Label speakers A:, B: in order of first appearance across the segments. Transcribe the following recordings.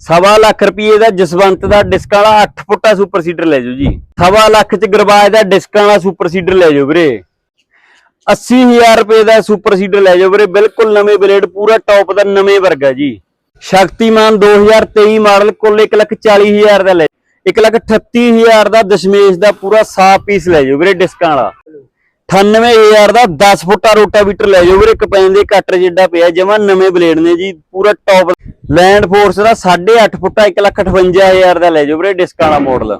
A: ਸਵਾ ਲੱਖ ਰੁਪਏ ਦਾ ਜਸਵੰਤ ਦਾ ਡਿਸਕਾਂ ਵਾਲਾ 8 ਫੁੱਟਾ ਸੁਪਰ ਸੀਡਰ ਲੈ ਜਾਓ ਜੀ। ਸਵਾ ਲੱਖ ਚ ਗਰਬਾਜ ਦਾ ਡਿਸਕਾਂ ਵਾਲਾ ਸੁਪਰ ਸੀਡਰ ਲੈ ਜਾਓ ਵੀਰੇ। 80000 ਰੁਪਏ ਦਾ ਸੁਪਰ ਸੀਡਰ ਲੈ ਜਾਓ ਵੀਰੇ, ਬਿਲਕੁਲ ਨਵੇਂ ਬਲੇਡ, ਪੂਰਾ ਟੌਪ ਦਾ ਨਵੇਂ ਵਰਗਾ ਜੀ। ਸ਼ਕਤੀਮਾਨ 2023 ਮਾਡਲ ਕੁੱਲ 140000 ਦਾ ਲੈ 138000 ਦਾ ਦਸ਼ਮੇਸ਼ ਦਾ ਪੂਰਾ ਸਾਫ਼ ਪੀਸ ਲੈ ਜਾਓ ਵੀਰੇ ਡਿਸਕਾਂ ਵਾਲਾ। 98000 ਦਾ 10 ਫੁੱਟਾ ਰੋਟਾਵੀਟਰ ਲੈ ਜਾਓ ਵੀਰੇ ਕਪੈਨ ਦੇ ਕੱਟਰ ਜਿੱਡਾ ਪਿਆ, ਜਮਾ ਨਵੇਂ ਬਲੇਡ ਨੇ ਜੀ, ਪੂਰਾ ਟੌਪ ਲੈਂਡ ਫੋਰਸ ਦਾ 8.5 ਫੁੱਟਾ 158000 ਦਾ ਲੈ ਜਾਓ ਵੀਰੇ ਡਿਸਕਾਂ ਵਾਲਾ ਮਾਡਲ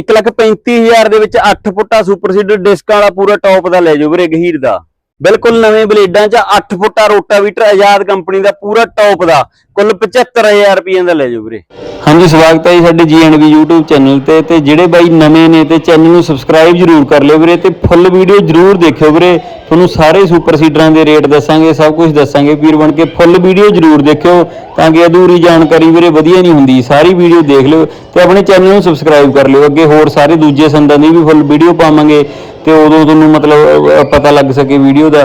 A: 135000 ਦੇ ਵਿੱਚ 8 ਫੁੱਟਾ ਸੁਪਰ ਸੀਡਰ ਡਿਸਕਾਂ ਵਾਲਾ ਪੂਰਾ ਟੌਪ ਦਾ ਲੈ ਜਾਓ ਵੀਰੇ, ਗਹੀਰ ਦਾ। ਬਿਲਕੁਲ ਨਵੇਂ ਬਲੇਡਾਂ 'ਚ 8 ਫੁੱਟਾ ਰੋਟਾਵੀਟਰ ਆਜ਼ਾਦ ਕੰਪਨੀ ਦਾ ਪੂਰਾ ਟੌਪ ਦਾ, ਕੁੱਲ 75000 ਰੁਪਏ ਦਾ ਲੈ ਜਾਓ ਵੀਰੇ। ਹਾਂਜੀ, ਸਵਾਗਤ ਹੈ ਜੀ ਸਾਡੇ ਜੀਐਨਬੀ YouTube ਚੈਨਲ ਤੇ ਤੇ ਜਿਹੜੇ ਬਾਈ ਨਵੇਂ ਨੇ ਤੇ ਚੈਨਲ ਨੂੰ ਸਬਸਕ੍ਰਾਈਬ ਜਰੂਰ ਕਰ ਲਿਓ ਵੀਰੇ, ਤੇ ਫੁੱਲ ਵੀਡੀਓ ਜਰੂਰ ਦੇਖਿਓ ਵੀਰੇ। ਤੁਹਾਨੂੰ ਸਾਰੇ ਸੁਪਰ ਸੀਡਰਾਂ ਦੇ ਰੇਟ ਦੱਸਾਂਗੇ, ਸਭ ਕੁਝ ਦੱਸਾਂਗੇ। ਵੀਰ ਬਣ ਕੇ ਫੁੱਲ ਵੀਡੀਓ ਜਰੂਰ ਦੇਖਿਓ, ਤਾਂ ਕਿ ਅਧੂਰੀ ਜਾਣਕਾਰੀ ਵੀਰੇ ਵਧੀਆ ਨਹੀਂ ਹੁੰਦੀ। ਸਾਰੀ ਵੀਡੀਓ ਦੇਖ ਲਿਓ ਤੇ ਆਪਣੇ ਚੈਨਲ ਨੂੰ ਸਬਸਕ੍ਰਾਈਬ ਕਰ ਲਿਓ। ਅੱਗੇ ਹੋਰ ਸਾਰੇ ਦੂਜੇ ਸੰਦਾਂ ਦੀ ਵੀ ਫੁੱਲ ਵੀਡੀਓ ਪਾਵਾਂਗੇ। ਤੇ ਉਦੋਂ ਤੁਹਾਨੂੰ ਮਤਲਬ ਅਹ, ਪਤਾ ਲੱਗ ਸਕੇ ਵੀਡੀਓ ਦਾ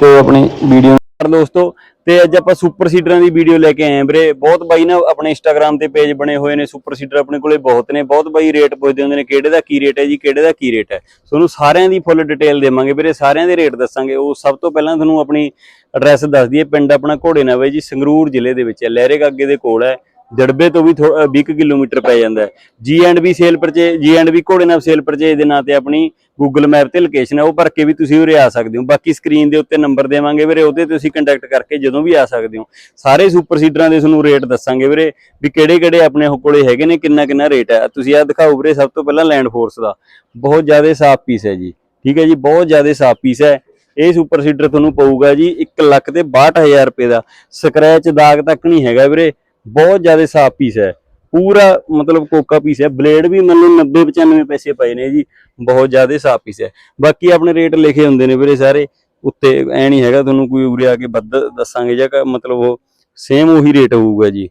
A: ਤੇ ਆਪਣੀ ਵੀਡੀਓ ਦੋਸਤੋ ਤੇ ਅੱਜ ਆਪਾਂ ਸੁਪਰ ਸੀਡਰਾਂ ਦੀ ਵੀਡੀਓ ਲੈ ਕੇ ਆਏ ਆਂ ਵੀਰੇ। ਬਹੁਤ ਬਾਈ ਨਾ ਆਪਣੇ ਇੰਸਟਾਗ੍ਰam ਤੇ ਪੇਜ ਬਣੇ ਹੋਏ ਨੇ ਸੁਪਰ ਸੀਡਰ ਆਪਣੇ ਕੋਲੇ ਬਹੁਤ ਨੇ। ਬਹੁਤ ਬਾਈ ਰੇਟ ਪੁੱਛਦੇ ਹੁੰਦੇ ਨੇ ਕਿਹੜੇ ਦਾ ਕੀ ਰੇਟ ਹੈ ਜੀ ਕਿਹੜੇ ਦਾ ਕੀ ਰੇਟ ਹੈ? ਤੁਹਾਨੂੰ ਸਾਰਿਆਂ ਦੀ ਫੁੱਲ ਡਿਟੇਲ ਦੇਵਾਂਗੇ ਵੀਰੇ ਸਾਰਿਆਂ ਦੇ ਰੇਟ ਦੱਸਾਂਗੇ। ਉਹ ਸਭ ਤੋਂ ਪਹਿਲਾਂ ਤੁਹਾਨੂੰ ਆਪਣੀ ਐਡਰੈਸ ਦੱਸ ਦਈਏ ਪਿੰਡ ਆਪਣਾ ਘੋੜੇ ਨਾ ਜੀ ਸੰਗਰੂਰ ਜ਼ਿਲ੍ਹੇ ਦੇ ਵਿੱਚ ਹੈ। ਲਹਿਰੇ ਗਾਗੇ ਦੇ ਕੋਲ ਹੈ। ਜੜਬੇ ਤੋਂ ਵੀ ਥੋ- ਅਹ 20 ਕੁ ਕਿਲੋਮੀਟਰ ਪੈ ਜਾਂਦਾ ਹੈ। ਜੀ ਐਂਡ ਬੀ ਸੇਲ ਪਰਚੇ ਜੀ ਐਂਡ ਬੀ ਘੋੜੇ ਨਾਲ ਸੇਲ ਪਰਚੇ ਦੇ ਨਾਂ ਤੇ ਆਪਣੀ ਗੂਗਲ ਮੈਪ ਤੇ ਲੋਕੇਸ਼ਨ ਹੈ। ਉਹ ਭਰ ਕੇ ਵੀ ਤੁਸੀਂ ਉਰੇ ਆ ਸਕਦੇ ਹੋ। ਬਾਕੀ ਸਕਰੀਨ ਦੇ ਉੱਤੇ ਨੰਬਰ ਦੇਵਾਂਗੇ ਵੀਰੇ, ਉਹਦੇ ਤੇ ਤੁਸੀਂ ਕੰਟੈਕਟ ਕਰਕੇ ਜਦੋਂ ਵੀ ਆ ਸਕਦੇ ਹੋ। ਸਾਰੇ ਸੁਪਰ ਸੀਡਰਾਂ ਦੇ ਤੁਹਾਨੂੰ ਰੇਟ ਦੱਸਾਂਗੇ ਵੀਰੇ ਵੀ ਕਿਹੜੇ ਕਿਹੜੇ ਆਪਣੇ ਕੋਲੇ ਹੈਗੇ ਨੇ, ਕਿੰਨਾ ਕਿੰਨਾ ਰੇਟ ਹੈ। ਤੁਸੀਂ ਆ ਦਿਖਾਓ ਵੀਰੇ, ਸਭ ਤੋਂ ਪਹਿਲਾਂ ਲੈਂਡ ਫੋਰਸ ਦਾ। ਬਹੁਤ ਜ਼ਿਆਦਾ ਸਾਫ਼ ਪੀਸ ਹੈ ਜੀ। ਠੀਕ ਹੈ ਜੀ, ਬਹੁਤ ਜ਼ਿਆਦਾ ਸਾਫ਼ ਪੀਸ ਹੈ। ਇਹ ਸੁਪਰ ਸੀਡਰ ਤੁਹਾਨੂੰ ਪਊਗਾ ਜੀ 1 ਲੱਖ ਤੇ 62000 ਰੁਪਏ ਦਾ। ਸਕ੍ਰੈਚ ਦਾਗ ਤੱਕ ਨਹੀਂ ਹੈਗਾ ਵੀਰੇ। ਬਹੁਤ ਜ਼ਿਆਦਾ ਸਾਫ਼ ਪੀਸ ਹੈ। ਪੂਰਾ ਮਤਲਬ ਕੋਕਾ ਪੀਸ ਹੈ। ਬਲੇਡ ਵੀ ਮੈਨੂੰ 90 95 ਪੈਸੇ ਪਏ ਨੇ ਜੀ। ਬਹੁਤ ਜ਼ਿਆਦਾ ਸਾਫ਼ ਪੀਸ ਹੈ। ਬਾਕੀ ਆਪਣੇ ਰੇਟ ਲਿਖੇ ਹੁੰਦੇ ਨੇ ਵੀਰੇ ਸਾਰੇ। ਉੱਤੇ ਐ ਨਹੀਂ ਹੈਗਾ ਤੁਹਾਨੂੰ ਕੋਈ ਉਰੇ ਆ ਕੇ ਵੱਧ ਦੱਸਾਂਗੇ ਜਾਂ ਮਤਲਬ ਉਹ ਸੇਮ ਉਹੀ ਰੇਟ ਹੋਊਗਾ ਜੀ।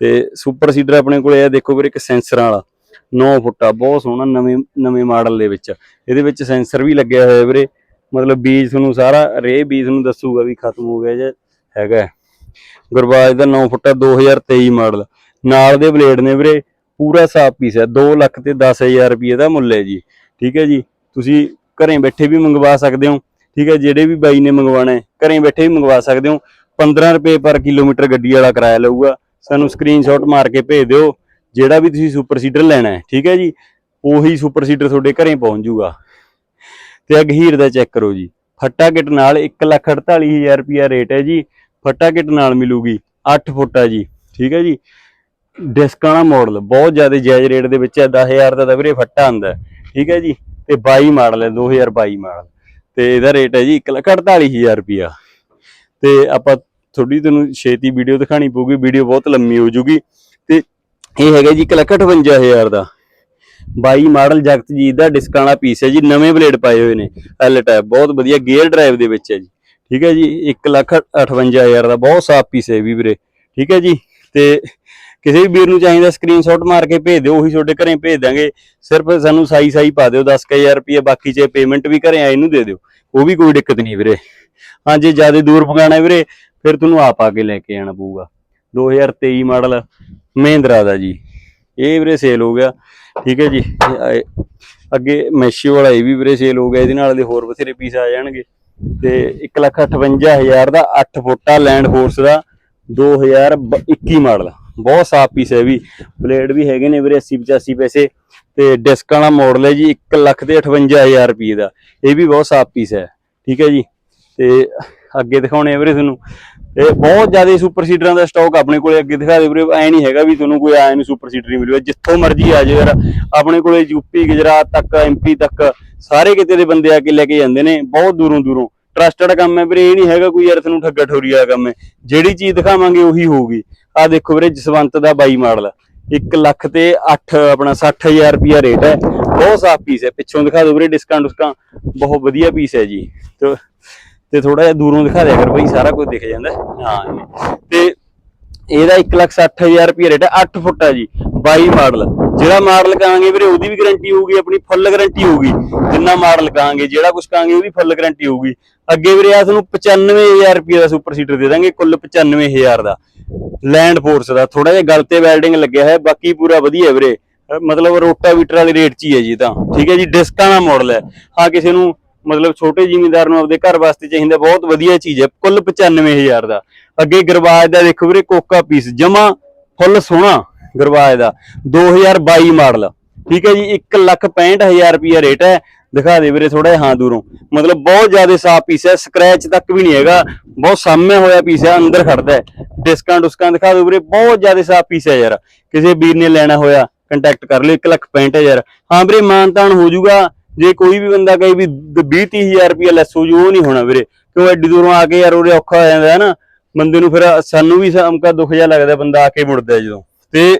A: ਤੇ ਸੁਪਰ ਸੀਡਰ ਆਪਣੇ ਕੋਲੇ ਆ। ਦੇਖੋ ਵੀਰੇ ਇੱਕ ਸੈਂਸਰਾਂ ਵਾਲਾ। 9 ਫੁੱਟਾ, ਬਹੁਤ ਸੋਹਣਾ ਨਵੇਂ ਨਵੇਂ ਮਾਡਲ ਦੇ ਵਿੱਚ। ਇਹਦੇ ਵਿੱਚ ਸੈਂਸਰ ਵੀ ਲੱਗਿਆ ਹੋਇਆ ਵੀਰੇ। ਮਤਲਬ ਬੀਜ ਤੁਹਾਨੂੰ ਸਾਰਾ ਰੇ ਬੀਜ ਨੂੰ ਦੱਸੂਗਾ ਵੀ ਖਤਮ ਹੋ ਗਿਆ ਜਾਂ ਹੈਗਾ। ਗੁਰਬਾਜ ਦਾ 9 ਫੁੱਟਾ 2023 ਮਾਡਲ। ਨਾਲ ਦੇ ਬਲੇਡ ਨੇ ਵੀਰੇ, ਪੂਰਾ ਸਾਫ਼ ਪੀਸ ਹੈ 2 ਲੱਖ ਤੇ 10000 ਰੁਪਏ ਦਾ ਮੁੱਲ ਹੈ ਜੀ। ਠੀਕ ਹੈ ਜੀ? ਤੁਸੀਂ ਘਰੇ ਬੈਠੇ ਵੀ ਮੰਗਵਾ ਸਕਦੇ ਹੋ। ਠੀਕ ਹੈ, ਜਿਹੜੇ ਵੀ ਬਾਈ ਨੇ ਮੰਗਵਾਣਾ ਹੈ, ਘਰੇ ਬੈਠੇ ਵੀ ਮੰਗਵਾ ਸਕਦੇ ਹੋ। 15 ਰੁਪਏ ਪਰ ਕਿਲੋਮੀਟਰ ਗੱਡੀ ਵਾਲਾ ਕਿਰਾਇਆ ਲਊਗਾ। ਸਾਨੂੰ ਸਕਰੀਨਸ਼ਾਟ ਮਾਰ ਕੇ ਭੇਜ ਦਿਓ, ਜਿਹੜਾ ਵੀ ਤੁਸੀਂ ਸੁਪਰ ਸੀਡਰ ਲੈਣਾ ਹੈ। ਠੀਕ ਹੈ ਜੀ? ਉਹੀ ਸੁਪਰ ਸੀਡਰ ਤੁਹਾਡੇ ਘਰੇ ਪਹੁੰਚ ਜਾਊਗਾ ਤੇ ਆ ਗਹੀਰ ਦਾ ਚੈੱਕ ਕਰੋ ਜੀ। ਫੱਟਾ ਕਿਟ ਨਾਲ 148000 ਰੁਪਿਆ ਰੇਟ ਹੈ ਜੀ। ਫੱਟਾ ਕਿੱਟ ਨਾਲ ਮਿਲੂਗੀ 8 ਆ ਜੀ, ਠੀਕ ਹੈ ਜੀ। ਡਿਸਕ ਵਾਲਾ ਮਾਡਲ ਬਹੁਤ ਜ਼ਿਆਦਾ ਜਾਇਜ਼ ਰੇਟ ਦੇ ਵਿੱਚ ਹੈ 10000 ਦਾ ਤਾਂ ਵੀਰੇ ਫੱਟਾ ਆਂਦਾ ਠੀਕ ਹੈ ਜੀ। ਤੇ 22 ਮਾਡਲ ਹੈ 2022 ਮਾਡਲ। ਤੇ ਇਹਦਾ ਰੇਟ ਹੈ ਜੀ 148000 ਰੁਪਿਆ ਤੇ ਆਪਾਂ ਥੋੜੀ ਤੁਹਾਨੂੰ ਛੇਤੀ ਵੀਡੀਓ ਦਿਖਾਣੀ ਪਊਗੀ ਵੀਡੀਓ ਬਹੁਤ ਲੰਮੀ ਹੋ ਜੂਗੀ। ਤੇ ਇਹ ਹੈਗਾ ਜੀ 158000 ਦਾ। 22 ਮਾਡਲ ਜਗਤਜੀਤ ਦਾ ਡਿਸਕਾਂ ਵਾਲਾ ਪੀਸ ਹੈ ਜੀ, ਨਵੇਂ ਬਲੇਡ ਪਾਏ ਹੋਏ ਨੇ ਐਲ ਟਾਈਪ ਬਹੁਤ ਵਧੀਆ ਗੇਅਰ ਡਰਾਈਵ ਦੇ ਵਿੱਚ ਹੈ ਜੀ। ਠੀਕ ਹੈ ਜੀ 158000 ਦਾ ਬਹੁਤ ਸਾਫ਼ ਪੀਸ ਹੈ ਵੀ ਵੀਰੇ, ਠੀਕ ਹੈ ਜੀ। ਤੇ ਕਿਸੇ ਵੀ ਵੀਰ ਨੂੰ ਚਾਹੀਦਾ ਸਕਰੀਨਸ਼ਾਟ ਮਾਰ ਕੇ ਭੇਜ ਦਿਓ, ਉਹੀ ਤੁਹਾਡੇ ਘਰੇ ਭੇਜ ਦਾਂਗੇ ਸਿਰਫ ਸਾਨੂੰ ਸਾਈ ਸਾਈ ਪਾ ਦਿਓ 10000 ਰੁਪਏ ਬਾਕੀ ਜੇ ਪੇਮੈਂਟ ਵੀ ਘਰੇ ਆਏ ਨੂੰ ਦੇ ਦਿਓ। ਉਹ ਵੀ ਕੋਈ ਦਿੱਕਤ ਨਹੀਂ ਵੀਰੇ। ਹਾਂ ਜੇ ਜ਼ਿਆਦਾ ਦੂਰ ਪਗਾਣਾ ਵੀਰੇ, ਫਿਰ ਤੁਹਾਨੂੰ ਆਪ ਆ ਕੇ ਲੈ ਕੇ ਆਣਾ ਪਊਗਾ। 2023 ਮਾਡਲ ਮਹਿੰਦਰਾ ਦਾ ਜੀ। ਇਹ ਵੀਰੇ ਸੇਲ ਹੋ ਗਿਆ, ਠੀਕ ਹੈ ਜੀ। ਅੱਗੇ ਮੈਸ਼ੀਓ ਵਾਲਾ ਇਹ ਵੀ ਵੀਰੇ ਸੇਲ ਹੋ ਗਿਆ, ਇਹਦੇ ਨਾਲ ਦੇ ਹੋਰ ਬਥੇਰੇ ਪੀਸ ਆ ਜਾਣਗੇ। ਤੇ 158000 ਦਾ 8 ਫੁੱਟਾ ਲੈਂਡ ਫੋਰਸ ਦਾ 2021 ਮਾਡਲ। ਬਹੁਤ ਸਾਫ਼ ਪੀਸ ਹੈ ਵੀ। ਬਲੇਡ ਵੀ ਹੈਗੇ ਨੇ ਵੀਰੇ 80 85 ਪੈਸੇ। ਤੇ ਡਿਸਕ ਵਾਲਾ ਮਾਡਲ ਹੈ ਜੀ 1 ਲੱਖ ਤੇ 58000 ਰੁਪਏ ਦਾ। ਇਹ ਵੀ ਬਹੁਤ ਸਾਫ਼ ਪੀਸ ਹੈ। ਠੀਕ ਹੈ ਜੀ? ਤੇ ਅੱਗੇ ਦਿਖਾਉਣੇ ਆ ਵੀਰੇ ਤੁਹਾਨੂੰ। ਤੇ ਬਹੁਤ ਜ਼ਿਆਦਾ ਸੁਪਰ ਸੀਡਰਾਂ ਦਾ ਸਟਾਕ ਆਪਣੇ ਕੋਲੇ ਅੱਗੇ ਦਿਖਾ ਦੇ ਵੀਰੇ। ਐ ਨਹੀਂ ਹੈਗਾ ਵੀ ਤੁਹਾਨੂੰ ਕੋਈ ਆਏ ਨੂੰ ਸੁਪਰ ਸੀਡਰ ਹੀ ਮਿਲੂਗਾ। ਜਿੱਥੋਂ ਮਰਜ਼ੀ ਆ ਜਾਓ ਯਾਰ। ਆਪਣੇ ਕੋਲੇ ਯੂਪੀ ਗੁਜਰਾਤ ਤੱਕ ਐਮਪੀ ਤੱਕ ਸਾਰੇ ਕਿਤੇ ਦੇ ਬੰਦੇ ਆ ਕੇ ਲੈ ਕੇ ਜਾਂਦੇ ਨੇ, ਬਹੁਤ ਦੂਰੋਂ ਦੂਰੋਂ। ਟਰਸਟਡ ਕੰਮ ਹੈ ਵੀਰੇ, ਇਹ ਨਹੀਂ ਹੈਗਾ ਕੋਈ ਯਾਰ ਤੁਹਾਨੂੰ ਠੱਗਾ ਠੋਰੀ ਵਾਲਾ ਕੰਮ ਹੈ। ਜਿਹੜੀ ਚੀਜ਼ ਦਿਖਾਵਾਂਗੇ ਉਹੀ ਹੋਊਗੀ। ਆ ਦੇਖੋ ਵੀਰੇ, ਜਸਵੰਤ ਦਾ 22 ਮਾਡਲ। 1 ਲੱਖ ਤੇ 8 ਆਪਣਾ 60000 ਰੁਪਿਆ ਰੇਟ ਹੈ। ਬਹੁਤ ਸਾਫ਼ ਪੀਸ ਹੈ। ਪਿੱਛੋਂ ਦਿਖਾ ਦਿਓ ਵੀਰੇ ਡਿਸਕਾਊਂਟ ਡਿਸਕਾਂ ਬਹੁਤ ਵਧੀਆ ਪੀਸ ਹੈ ਜੀ। ਤੇ ਥੋੜਾ ਜਿਹਾ ਦੂਰੋਂ ਦਿਖਾ ਦਿਆ ਕਰ ਬਈ, ਸਾਰਾ ਕੁਝ ਦਿਖ ਜਾਂਦਾ ਹਾਂ। ਤੇ ਇਹਦਾ 160000 ਰੁਪਏ ਰੇਟ ਹੈ 8 ਫੁੱਟ ਹੈ ਜੀ 22 ਮਾਡਲ। ਜਿਹੜਾ ਮਾਡਲ ਕਹਾਂਗੇ ਵੀਰੇ, ਉਹਦੀ ਵੀ ਗਾਰੰਟੀ ਹੋਊਗੀ, ਆਪਣੀ ਫੁੱਲ ਗਾਰੰਟੀ ਹੋਊਗੀ। ਜਿੰਨਾ ਮਾਡਲ ਕਹਾਂਗੇ, ਜਿਹੜਾ ਕੁਝ ਕਹਾਂਗੇ, ਉਹਦੀ ਫੁੱਲ ਗਾਰੰਟੀ ਹੋਊਗੀ। ਅੱਗੇ ਵੀਰੇ ਆ ਤੁਹਾਨੂੰ 95000 ਰੁਪਏ ਦਾ ਸੁਪਰ ਸੀਟਰ ਦੇ ਦਾਂਗੇ, ਕੁੱਲ 95000 ਦਾ। ਲੈਂਡ ਫੋਰਸ ਦਾ ਥੋੜਾ ਜਿਹਾ ਗਲ ਤੇ ਵੈਲਡਿੰਗ ਲੱਗਿਆ ਹੈ ਬਾਕੀ ਪੂਰਾ ਵਧੀਆ ਵੀਰੇ। ਅਹ ਮਤਲਬ ਰੋਟਾਵੀਟਰ ਵਾਲੀ ਰੇਟ 'ਚ ਹੀ ਹੈ ਜੀ ਤਾਂ। ਠੀਕ ਹੈ ਜੀ ਡਿਸਕਾਂ ਦਾ ਮਾਡਲ ਹੈ। ਹਾਂ, ਕਿਸੇ ਨੂੰ ਮਤਲਬ ਛੋਟੇ ਜ਼ਿਮੀਂਦਾਰ ਨੂੰ ਆਪਦੇ ਘਰ ਵਾਸਤੇ ਚਾਹੀਦਾ, ਬਹੁਤ ਵਧੀਆ ਚੀਜ਼ ਹੈ, ਕੁੱਲ 95000 ਦਾ। ਅੱਗੇ ਗਰਵਾਜ ਦਾ ਦੇਖੋ ਵੀਰੇ ਕੋਕਾ ਪੀਸ, ਜਮਾ ਫੁੱਲ ਸੋਹਣਾ ਗਰਵਾਜ ਦਾ। 2022 ਮਾਡਲ, ਠੀਕ ਹੈ ਜੀ 165000 ਰੁਪਿਆ ਰੇਟ ਹੈ। ਦਿਖਾ ਦੇ ਵੀਰੇ ਥੋੜਾ ਹਾਂ, ਦੂਰੋਂ। ਮਤਲਬ ਬਹੁਤ ਜ਼ਿਆਦਾ ਸਾਫ਼ ਪੀਸ ਹੈ ਸਕ੍ਰੈਚ ਤੱਕ ਵੀ ਨਹੀਂ ਹੈਗਾ। ਬਹੁਤ ਸਾਹਮਣੇ ਹੋਇਆ ਪੀਸ ਹੈ, ਅੰਦਰ ਖੜਦਾ ਹੈ। ਡਿਸਕਾਂ ਡੁਸਕਾਂ ਦਿਖਾ ਦਿਓ ਵੀਰੇ, ਬਹੁਤ ਜ਼ਿਆਦਾ ਸਾਫ਼ ਪੀਸ ਹੈ ਯਾਰ। ਕਿਸੇ ਵੀਰ ਨੇ ਲੈਣਾ ਹੋਇਆ ਕੰਟੈਕਟ ਕਰ ਲਿਓ 165000 ਹਾਂ ਵੀਰੇ, ਮਾਨਤਾਨ ਹੋ ਜਾਊਗਾ। ਜੇ ਕੋਈ ਵੀ ਬੰਦਾ ਕਹੇ ਵੀ 20 30000 ਰੁਪਿਆ ਲੈਸ ਹੋ ਜੂ, ਉਹ ਨਹੀਂ ਹੋਣਾ ਵੀਰੇ। ਕਿਉਂ ਐਡੀ ਦੂਰੋਂ ਆ ਕੇ ਯਾਰ ਉਹਦੇ ਔਖਾ ਹੋ ਜਾਂਦਾ ਹੈ ਨਾ। ਬੰਦੇ ਨੂੰ ਫਿਰ ਸਾਨੂੰ ਵੀ ਅਮਕਾ ਦੁੱਖ ਜਿਹਾ ਲੱਗਦਾ ਬੰਦਾ ਆ ਕੇ ਮੁੜਦਾ ਜਦੋਂ। ਤੇ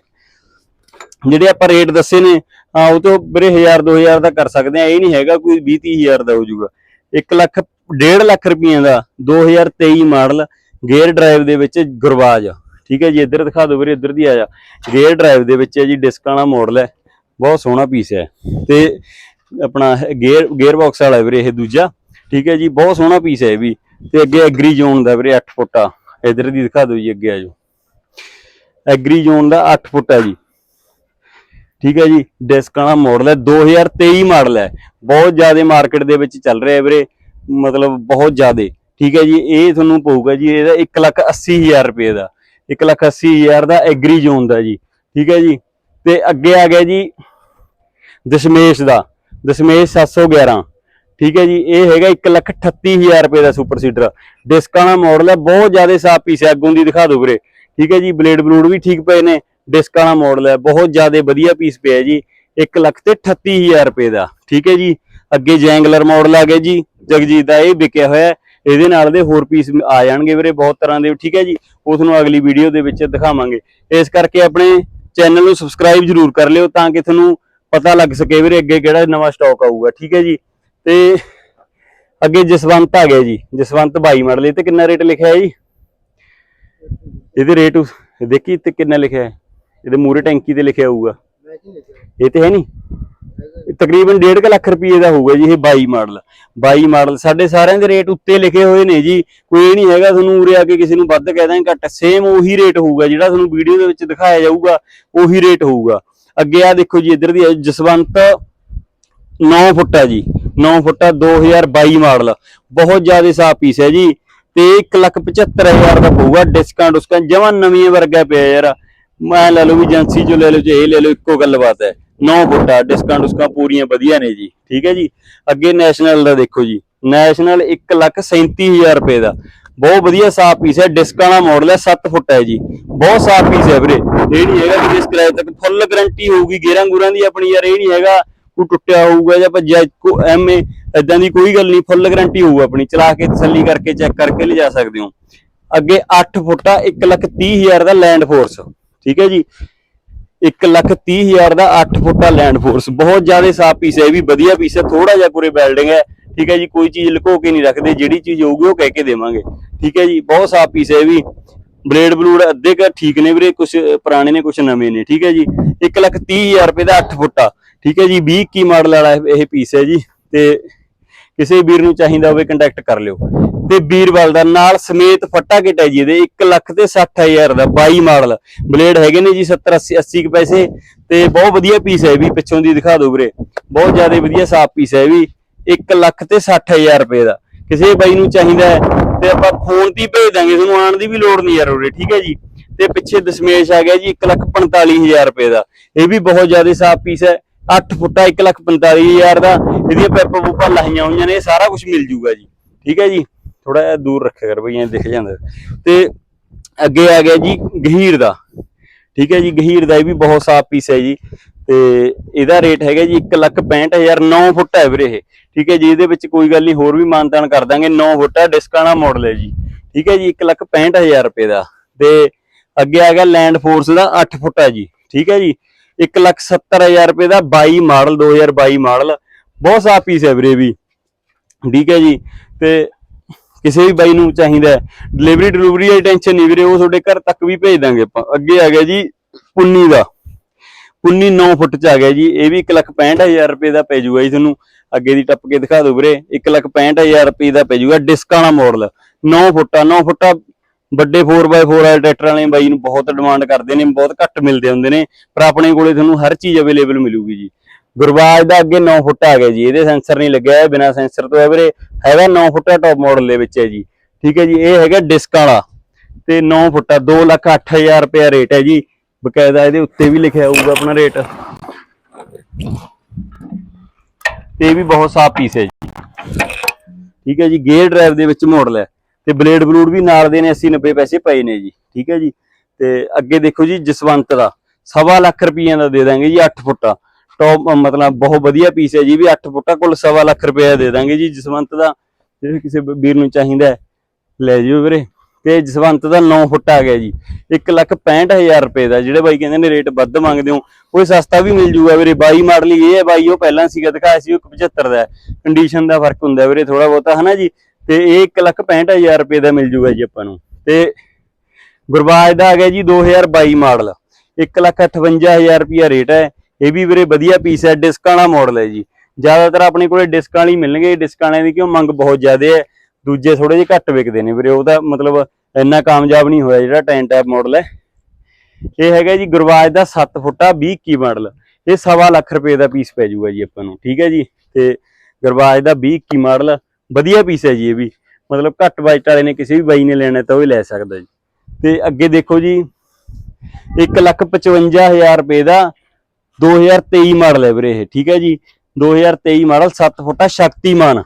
A: ਜਿਹੜੇ ਆਪਾਂ ਰੇਟ ਦੱਸੇ ਨੇ, ਹਾਂ, ਉਹ ਤੋਂ ਵੀਰੇ 1000 2000 ਦਾ ਕਰ ਸਕਦੇ ਆ, ਇਹ ਨਹੀਂ ਹੈਗਾ ਕੋਈ 20 30000 ਦਾ ਹੋ ਜਾਊਗਾ। 1 ਲੱਖ 1.5 ਲੱਖ ਰੁਪਈਆ ਦਾ 2023 ਮਾਡਲ ਗੇਅਰ ਡਰਾਈਵ ਦੇ ਵਿੱਚ ਗੁਰਵਾਜ ਠੀਕ ਹੈ ਜੀ, ਇੱਧਰ ਦਿਖਾ ਦਿਓ ਵੀਰੇ, ਇੱਧਰ ਦੀ ਆ ਜਾ। ਗੇਅਰ ਡਰਾਈਵ ਦੇ ਵਿੱਚ ਹੈ ਜੀ, ਡਿਸਕ ਵਾਲਾ ਮਾਡਲ ਹੈ, ਬਹੁਤ ਸੋਹਣਾ ਪੀਸ ਹੈ। ਤੇ ਆਪਣਾ ਗੇਅਰ ਗੇਅਰ ਬਾਕਸ ਵਾਲਾ ਵੀਰੇ, ਇਹ ਦੂਜਾ। ਠੀਕ ਹੈ ਜੀ, ਬਹੁਤ ਸੋਹਣਾ ਪੀਸ ਹੈ ਇਹ ਵੀ। ਤੇ ਅੱਗੇ ਐਗਰੀ ਜ਼ੋਨ ਦਾ ਵੀਰੇ 8 ਫੁੱਟਾ ਇੱਧਰ ਦੀ ਦਿਖਾ ਦਿਓ ਜੀ ਅੱਗੇ ਆ ਜਾਓ। ਐਗਰੀ ਜ਼ੋਨ ਦਾ 8 ਫੁੱਟ ਹੈ ਜੀ। ਠੀਕ ਹੈ ਜੀ ਡਿਸਕ ਵਾਲਾ ਮਾਡਲ ਹੈ 2023 ਮਾਡਲ ਹੈ। ਬਹੁਤ ਜ਼ਿਆਦਾ ਮਾਰਕੀਟ ਦੇ ਵਿੱਚ ਚੱਲ ਰਿਹਾ ਹੈ ਵੀਰੇ, ਮਤਲਬ ਬਹੁਤ ਜ਼ਿਆਦਾ। ਠੀਕ ਹੈ ਜੀ, ਇਹ ਤੁਹਾਨੂੰ ਪਊਗਾ ਜੀ, ਇਹਦਾ 180000 ਰੁਪਏ ਦਾ। 180000 ਦਾ ਐਗਰੀ ਜ਼ੋਨ ਦਾ ਜੀ। ਠੀਕ ਹੈ ਜੀ, ਤੇ ਅੱਗੇ ਆ ਗਿਆ ਜੀ, ਦਸ਼ਮੇਸ਼ ਦਾ। ਦਸ਼ਮੇਸ਼ 711 ਠੀਕ ਹੈ ਜੀ, ਇਹ ਹੈਗਾ 138000 ਰੁਪਏ ਦਾ ਸੁਪਰ ਸੀਡਰ ਡਿਸਕਾਂ ਵਾਲਾ ਮਾਡਲ ਹੈ, ਬਹੁਤ ਜ਼ਿਆਦਾ ਸਾਫ਼ ਪੀਸ ਹੈ, ਅੱਗੋਂ ਦੀ ਦਿਖਾ ਦਿਓ ਵੀਰੇ। ਠੀਕ ਹੈ ਜੀ ਬਲੇਡ ਬਲੂਡ ਵੀ ਠੀਕ ਪਏ ਨੇ ਡਿਸਕਾਂ ਵਾਲਾ ਮਾਡਲ ਹੈ, ਬਹੁਤ ਜ਼ਿਆਦਾ ਵਧੀਆ ਪੀਸ ਪਿਆ ਜੀ 1 ਲੱਖ ਤੇ 38000 ਰੁਪਏ ਦਾ। ਠੀਕ ਹੈ ਜੀ, ਅੱਗੇ ਜੈਂਗਲਰ ਮਾਡਲ ਆ ਗਿਆ ਜੀ, ਜਗਜੀਤ ਦਾ ਇਹ ਵਿਕਿਆ ਹੋਇਆ ਇਹਦੇ ਨਾਲ ਦੇ ਹੋਰ ਪੀਸ ਆ ਜਾਣਗੇ ਵੀਰੇ, ਬਹੁਤ ਤਰ੍ਹਾਂ ਦੇ। ਠੀਕ ਹੈ ਜੀ ਉਸ ਨੂੰ ਅਗਲੀ ਵੀਡੀਓ ਦੇ ਵਿੱਚ ਦਿਖਾਵਾਂਗੇ। ਇਸ ਕਰਕੇ ਆਪਣੇ ਚੈਨਲ ਨੂੰ ਸਬਸਕ੍ਰਾਈਬ ਜਰੂਰ ਕਰ ਲਿਓ, ਤਾਂ ਕਿ ਤੁਹਾਨੂੰ ਪਤਾ ਲੱਗ ਸਕੇ ਵੀਰੇ ਅੱਗੇ ਕਿਹੜਾ ਨਵਾਂ ਸਟਾਕ ਆਊਗਾ। ਠੀਕ ਹੈ ਜੀ ਤੇ ਅੱਗੇ ਜਸਵੰਤ ਆ ਗਿਆ ਜੀ। ਜਸਵੰਤ ਬਾਈ ਮਾਡਲ ਇਹ ਤੇ ਕਿੰਨਾ ਰੇਟ ਲਿਖਿਆ ਜੀ? ਇਹਦੇ ਰੇਟ ਦੇਖੀ ਤੇ ਕਿੰਨਾ ਲਿਖਿਆ ਹੈ? ਇਹਦੇ ਮੂਰੇ ਟੈਂਕੀ ਤੇ ਲਿਖਿਆ ਹੋਊਗਾ। ਇਹ ਤੇ ਹੈ ਨਹੀਂ ਇਹ ਤਕਰੀਬਨ 1.5 ਲੱਖ ਰੁਪਏ ਦਾ ਹੋਊਗਾ ਜੀ ਇਹ 22 ਮਾਡਲ 22 ਮਾਡਲ ਸਾਡੇ ਸਾਰਿਆਂ ਦੇ ਰੇਟ ਉੱਤੇ ਲਿਖੇ ਹੋਏ ਨੇ ਜੀ। ਕੋਈ ਇਹ ਨਹੀਂ ਹੈਗਾ ਤੁਹਾਨੂੰ ਉਰੇ ਆ ਕੇ ਕਿਸੇ ਨੂੰ ਵੱਧ ਕਹਿ ਦਾਂਗੇ, ਘੱਟ। ਸੇਮ ਉਹੀ ਰੇਟ ਹੋਊਗਾ ਜਿਹੜਾ ਤੁਹਾਨੂੰ ਵੀਡੀਓ ਦੇ ਵਿੱਚ ਦਿਖਾਇਆ ਜਾਊਗਾ, ਉਹੀ ਰੇਟ ਹੋਊਗਾ। ਅੱਗੇ ਆ ਦੇਖੋ ਜੀ, ਇੱਧਰ ਦੀ ਆ, ਜਸਵੰਤ 9 ਆ ਜੀ। 9 ਫੁੱਟਾ 2022 ਮਾਡਲ। ਬਹੁਤ ਜ਼ਿਆਦਾ ਸਾਫ਼ ਪੀਸ ਹੈ ਜੀ। ਤੇ 175000 ਦਾ ਪਊਗਾ ਡਿਸਕਾਂ ਡੁਸਕਾਂ ਜਮਾ ਨਵੀਂ ਵਰਗਾ ਪਿਆ ਯਾਰ। ਮੈਂ ਲੈ ਲਓ ਵੀ ਏਜੰਸੀ ਚੋਂ ਲੈ ਲਓ ਜੇ ਇਹ ਲੈ ਲਓ ਇੱਕੋ ਗੱਲ ਬਾਤ ਹੈ। 9 ਫੁੱਟਾ ਡਿਸਕਾਂ ਡੁਸਕਾਂ ਪੂਰੀਆਂ ਵਧੀਆ ਨੇ ਜੀ। ਠੀਕ ਹੈ ਜੀ? ਅੱਗੇ ਨੈਸ਼ਨਲ ਦਾ ਦੇਖੋ ਜੀ। ਨੈਸ਼ਨਲ 137000 ਰੁਪਏ ਦਾ। ਬਹੁਤ ਵਧੀਆ ਸਾਫ਼ ਪੀਸ ਹੈ ਡਿਸਕਾਂ ਵਾਲਾ ਮਾਡਲ ਹੈ 7 ਫੁੱਟ ਹੈ ਜੀ। ਬਹੁਤ ਸਾਫ਼ ਪੀਸ ਹੈ ਵੀਰੇ। ਇਹ ਨਹੀਂ ਹੈਗਾ ਕਿ ਸਕ੍ਰੈਚ ਤੱਕ ਫੁੱਲ ਗਾਰੰਟੀ ਹੋਊਗੀ ਗੇਰਾਂ ਗੁਰਾਂ ਦੀ ਆਪਣੀ ਯਾਰ, ਇਹ ਨਹੀਂ ਹੈਗਾ। ਕੋਈ ਟੁੱਟਿਆ ਹੋਊਗਾ ਜਾਂ ਭੱਜਿਆ ਕੋ ਐਵੇਂ ਇਦਾਂ ਦੀ ਕੋਈ ਗੱਲ ਨਹੀਂ ਫੁੱਲ ਗਾਰੰਟੀ ਹੋਊ ਆਪਣੀ, ਚਲਾ ਕੇ ਤਸੱਲੀ ਕਰਕੇ ਚੈੱਕ ਕਰਕੇ ਲਿਜਾ ਸਕਦੇ ਹੋ। ਅੱਗੇ 8 ਫੁੱਟਾ 130000 ਦਾ ਲੈਂਡ ਫੋਰਸ ਠੀਕ ਹੈ ਜੀ? 130000 ਦਾ 8 ਫੁੱਟਾ ਲੈਂਡ ਫੋਰਸ ਬਹੁਤ ਜ਼ਿਆਦਾ ਸਾਫ਼ ਪੀਸ ਹੈ, ਇਹ ਵੀ ਵਧੀਆ ਪੀਸ ਹੈ ਥੋੜਾ ਜਿਹਾ ਪੂਰੇ ਬਿਲਡਿੰਗ ਹੈ, ਠੀਕ ਹੈ ਜੀ? ਕੋਈ ਚੀਜ਼ ਲੁਕੋ ਕੇ ਨਹੀਂ ਰੱਖਦੇ, ਜਿਹੜੀ ਚੀਜ਼ ਹੋਊਗੀ ਉਹ ਕਹਿ ਕੇ ਦੇਵਾਂਗੇ, ਠੀਕ ਹੈ ਜੀ? ਬਹੁਤ ਸਾਫ਼ ਪੀਸ ਹੈ ਇਹ ਵੀ। ਬਲੇਡ ਬਲੂਡ ਅੱਧੇ ਕ ਠੀਕ ਨੇ ਵੀਰੇ ਕੁਝ ਪੁਰਾਣੇ ਨੇ ਕੁਝ ਨਵੇਂ ਨੇ, ਠੀਕ ਹੈ ਜੀ? 130000 ਰੁਪਏ ਦਾ 8 ਫੁੱਟਾ। ਠੀਕ ਹੈ ਜੀ 20 ਕੀ ਮਾਡਲ ਵਾਲਾ ਇਹ- ਪੀਸ ਹੈ ਜੀ, ਤੇ ਕਿਸੇ ਵੀਰ ਨੂੰ ਚਾਹੀਦਾ ਹੋਵੇ ਕੰਟੈਕਟ ਕਰ ਲਿਓ। ਤੇ ਵੀਰਵਾਲ ਦਾ ਨਾਲ ਸਮੇਤ ਫੱਟਾ ਕਿਟ ਹੈ ਜੀ ਇਹਦੇ 1 ਲੱਖ ਤੇ 60000 ਦਾ 22 ਮਾਡਲ ਬਲੇਡ ਹੈਗੇ ਨੇ ਜੀ 70 80 80 ਪੈਸੇ, ਤੇ ਬਹੁਤ ਵਧੀਆ ਪੀਸ ਹੈ ਵੀ, ਪਿੱਛੋਂ ਦੀ ਦਿਖਾ ਦਿਓ ਵੀਰੇ। ਬਹੁਤ ਜ਼ਿਆਦਾ ਵਧੀਆ ਸਾਫ਼ ਪੀਸ ਹੈ ਇਹ ਵੀ 1 ਲੱਖ ਤੇ 60000 ਰੁਪਏ ਦਾ। ਕਿਸੇ ਬਾਈ ਨੂੰ ਚਾਹੀਦਾ ਹੈ, ਤੇ ਆਪਾਂ ਫੋਨ ਤੇ ਭੇਜ ਦਾਂਗੇ, ਤੁਹਾਨੂੰ ਆਉਣ ਦੀ ਵੀ ਲੋੜ ਨਹੀਂ ਯਾਰ ਉਰੇ, ਠੀਕ ਹੈ ਜੀ। ਤੇ ਪਿੱਛੇ ਦਸ਼ਮੇਸ਼ ਆ ਗਿਆ ਜੀ 1 ਲੱਖ 45000 ਰੁਪਏ ਦਾ। ਇਹ ਵੀ ਬਹੁਤ ਜ਼ਿਆਦਾ ਸਾਫ਼ ਪੀਸ ਹੈ। 8 ਫੁੱਟਾ 1 ਲੱਖ 45000 ਦਾ, ਇਹਦੀਆਂ ਪੈਪਾਂ ਪੂਪਾਂ ਲਾਈਆਂ ਹੋਈਆਂ ਨੇ, ਇਹ ਸਾਰਾ ਕੁਝ ਮਿਲ ਜੂਗਾ ਜੀ। ਠੀਕ ਹੈ ਜੀ? ਥੋੜਾ ਜਿਹਾ ਦੂਰ ਰੱਖਿਆ ਕਰ ਬਈ, ਐਂ ਦਿਖ ਜਾਂਦਾ। ਤੇ ਅੱਗੇ ਆ ਗਿਆ ਜੀ, ਗਹੀਰ ਦਾ। ਠੀਕ ਹੈ ਜੀ, ਗਹੀਰ ਦਾ ਇਹ ਵੀ ਬਹੁਤ ਸਾਫ਼ ਪੀਸ ਹੈ ਜੀ। ਤੇ ਇਹਦਾ ਰੇਟ ਹੈਗਾ ਜੀ 1 ਲੱਖ 65000 9 ਫੁੱਟ ਹੈ ਵੀਰੇ ਇਹ। ਠੀਕ ਹੈ ਜੀ, ਇਹਦੇ ਵਿੱਚ ਕੋਈ ਗੱਲ ਨਹੀਂ, ਹੋਰ ਵੀ ਮਾਨਤਾਨ ਕਰ ਦਾਂਗੇ। 9 ਫੁੱਟ ਹੈ ਡਿਸਕਾਣਾ ਮਾਡਲ ਹੈ ਜੀ। ਠੀਕ ਹੈ ਜੀ 1 ਲੱਖ 65000 ਰੁਪਏ ਦਾ। ਤੇ ਅੱਗੇ ਆ ਗਿਆ ਲੈਂਡ ਫੋਰਸ ਦਾ 8 ਫੁੱਟ ਹੈ ਜੀ। ਠੀਕ ਹੈ ਜੀ 1 ਲੱਖ 70000 ਰੁਪਏ ਦਾ 22 ਮਾਡਲ 2022 ਮਾਡਲ। ਬਹੁਤ ਸਾਫ਼ ਪੀਸ ਹੈ ਵੀਰੇ ਵੀ। ਠੀਕ ਹੈ ਜੀ। ਤੇ ਕਿਸੇ ਵੀ ਬਾਈ ਨੂੰ ਚਾਹੀਦਾ ਡਿਲੀਵਰੀ ਡਿਲੀਵਰੀ ਦੀ ਟੈਨਸ਼ਨ ਨਹੀਂ ਵੀਰੇ, ਉਹ ਤੁਹਾਡੇ ਘਰ ਤੱਕ ਵੀ ਭੇਜ ਦਾਂਗੇ ਆਪਾਂ। ਅੱਗੇ ਆ ਗਿਆ ਜੀ ਪੁੰਨੀ ਦਾ। ਪੁੰਨੀ 9 ਫੁੱਟ ਚ ਆ ਗਿਆ ਜੀ। ਇਹ ਵੀ 165000 ਰੁਪਏ ਦਾ ਪੈ ਜਾਊਗਾ ਜੀ ਤੁਹਾਨੂੰ। ਅੱਗੇ ਦੀ ਟੱਪ ਕੇ ਦਿਖਾ ਦਿਓ ਵੀਰੇ। 165000 ਰੁਪਏ ਦਾ ਪੈ ਜਾਊਗਾ। ਡਿਸਕਾਂ ਵਾਲਾ ਮਾਡਲ 9 ਫੁੱਟਾ 9 ਫੁੱਟਾ ਵੱਡੇ 4x4 ਵਾਲੇ ਟਰੈਕਟਰ ਵਾਲੇ ਬਾਈ ਨੂੰ ਬਹੁਤ ਡਿਮਾਂਡ ਕਰਦੇ ਨੇ, ਬਹੁਤ ਘੱਟ ਮਿਲਦੇ ਹੁੰਦੇ ਨੇ, ਪਰ ਆਪਣੇ ਕੋਲੇ ਤੁਹਾਨੂੰ ਹਰ ਚੀਜ਼ ਅਵੇਲੇਬਲ ਮਿਲੂਗੀ ਜੀ। ਗੁਰਬਾਜ ਦਾ ਅੱਗੇ 9 ਫੁੱਟ ਆ ਗਿਆ ਜੀ, ਇਹਦੇ ਸੈਂਸਰ ਨਹੀਂ ਲੱਗਿਆ ਹੈ ਬਿਨਾ ਸੈਂਸਰ ਤੋਂ ਹੈ ਵੀਰੇ, ਹੈਗਾ 9 ਫੁੱਟ ਟੌਪ ਮਾਡਲ ਦੇ ਵਿੱਚ ਹੈ ਜੀ। ਠੀਕ ਹੈ ਜੀ, ਇਹ ਹੈਗਾ ਡਿਸਕ ਵਾਲਾ, ਤੇ 9 ਫੁੱਟਾ 2 ਲੱਖ 8000 ਰੁਪਏ ਰੇਟ ਹੈ ਜੀ। ਬਕਾਇਦਾ ਇਹਦੇ ਉੱਤੇ ਵੀ ਲਿਖਿਆ ਹੋਊਗਾ ਆਪਣਾ ਰੇਟ ਤੇ ਵੀ ਬਹੁਤ ਸਾਫ਼ ਪੀਸ ਹੈ ਜੀ। ਠੀਕ ਹੈ ਜੀ ਗੇਅਰ ਡਰਾਈਵ ਦੇ ਵਿੱਚ ਮਾਡਲ ਹੈ। ਤੇ ਬਲੇਡ ਬਲੂਡ ਵੀ ਨਾਲ ਦੇ ਨੇ 80 90 ਪੈਸੇ ਪਏ ਨੇ ਜੀ, ਠੀਕ ਹੈ ਜੀ। ਤੇ ਅੱਗੇ ਦੇਖੋ ਜੀ, ਜਸਵੰਤ ਦਾ ਸਵਾ ਲੱਖ ਰੁਪਈਆ ਦਾ ਦੇ ਦਾਂਗੇ ਜੀ 8 ਫੁੱਟਾ। ਟੌਪ ਮਤਲਬ ਬਹੁਤ ਵਧੀਆ ਪੀਸ ਹੈ ਜੀ, ਵੀ 8 ਫੁੱਟਾ ਕੁੱਲ ਸਵਾ ਲੱਖ ਰੁਪਏ ਦੇ ਦਾਂਗੇ ਜੀ, ਜਸਵੰਤ ਦਾ ਜੇ ਕਿਸੇ ਵੀਰ ਨੂੰ ਚਾਹੀਦਾ ਲੈ ਜਿਓ ਵੀਰੇ। ਤੇ ਜਸਵੰਤ ਦਾ 9 ਫੁੱਟ ਆ ਗਿਆ ਜੀ 165000 ਰੁਪਏ ਦਾ, ਜਿਹੜੇ ਬਾਈ ਕਹਿੰਦੇ ਨੇ ਰੇਟ ਵੱਧ ਮੰਗਦੇ ਹੋ, ਕੋਈ ਸਸਤਾ ਵੀ ਮਿਲ ਜੂਗਾ ਵੀਰੇ। ਬਾਈ ਮਾਡਲ ਇਹ ਹੈ, ਬਾਈ ਉਹ ਪਹਿਲਾਂ ਸੀਗਾ, ਦਿਖਾਇਆ ਸੀ, ਉਹ 75 ਦਾ ਕੰਡੀਸ਼ਨ ਦਾ ਫ਼ਰਕ ਹੁੰਦਾ ਵੀਰੇ ਥੋੜਾ ਬਹੁਤਾ, ਹਨਾ ਜੀ? ਤੇ ਇਹ 165000 ਰੁਪਏ ਦਾ ਮਿਲ ਜੂਗਾ ਜੀ ਆਪਾਂ ਨੂੰ। ਤੇ ਗੁਰਬਾਜ ਦਾ ਆ ਗਿਆ ਜੀ 2022 ਮਾਡਲ। 158000 ਰੁਪਿਆ ਰੇਟ ਹੈ। ਇਹ ਵੀ ਵੀਰੇ ਵਧੀਆ ਪੀਸ ਹੈ ਡਿਸਕ ਵਾਲਾ ਮਾਡਲ ਹੈ ਜੀ। ਜ਼ਿਆਦਾਤਰ ਆਪਣੇ ਕੋਲੇ ਡਿਸਕਾਂ ਵਾਲੀ ਮਿਲਣਗੇ। ਡਿਸਕਾਂ ਵਾਲਿਆਂ ਦੀ ਕਿਉਂ ਮੰਗ ਬਹੁਤ ਜ਼ਿਆਦਾ ਹੈ। ਦੂਜੇ ਥੋੜੇ ਜਿਹੇ ਘੱਟ ਵਿਕਦੇ ਨੇ ਵੀਰੇ। ਉਹਦਾ ਮਤਲਬ ਇੰਨਾ ਕਾਮਯਾਬ ਨਹੀਂ ਹੋਇਆ ਜਿਹੜਾ ਟੈਨ ਟੈਪ ਮਾਡਲ ਹੈ। ਇਹ ਹੈਗਾ ਜੀ ਗੁਰਬਾਜ ਦਾ 7 ਫੁੱਟਾ 20 21 ਮਾਡਲ। ਇਹ ਸਵਾ ਲੱਖ ਰੁਪਏ ਦਾ ਪੀਸ ਪੈ ਜਾਊਗਾ ਜੀ ਆਪਾਂ ਨੂੰ। ਠੀਕ ਹੈ ਜੀ? ਤੇ ਗੁਰਬਾਜ ਦਾ 20 21 ਮਾਡਲ। ਵਧੀਆ ਪੀਸ ਹੈ ਜੀ ਇਹ ਵੀ। ਮਤਲਬ ਘੱਟ ਬਜਟ ਵਾਲੇ ਨੇ ਕਿਸੇ ਵੀ ਬਾਈ ਨੇ ਲੈਣਾ ਤਾਂ ਉਹ ਹੀ ਲੈ ਸਕਦਾ ਜੀ। ਤੇ ਅੱਗੇ ਦੇਖੋ ਜੀ 155000 ਰੁਪਏ ਦਾ 2023 ਮਾਡਲ ਹੈ ਵੀਰੇ ਇਹ, ਠੀਕ ਹੈ ਜੀ? 2023 ਮਾਡਲ 7 ਫੁੱਟਾ ਸ਼ਕਤੀਮਾਨ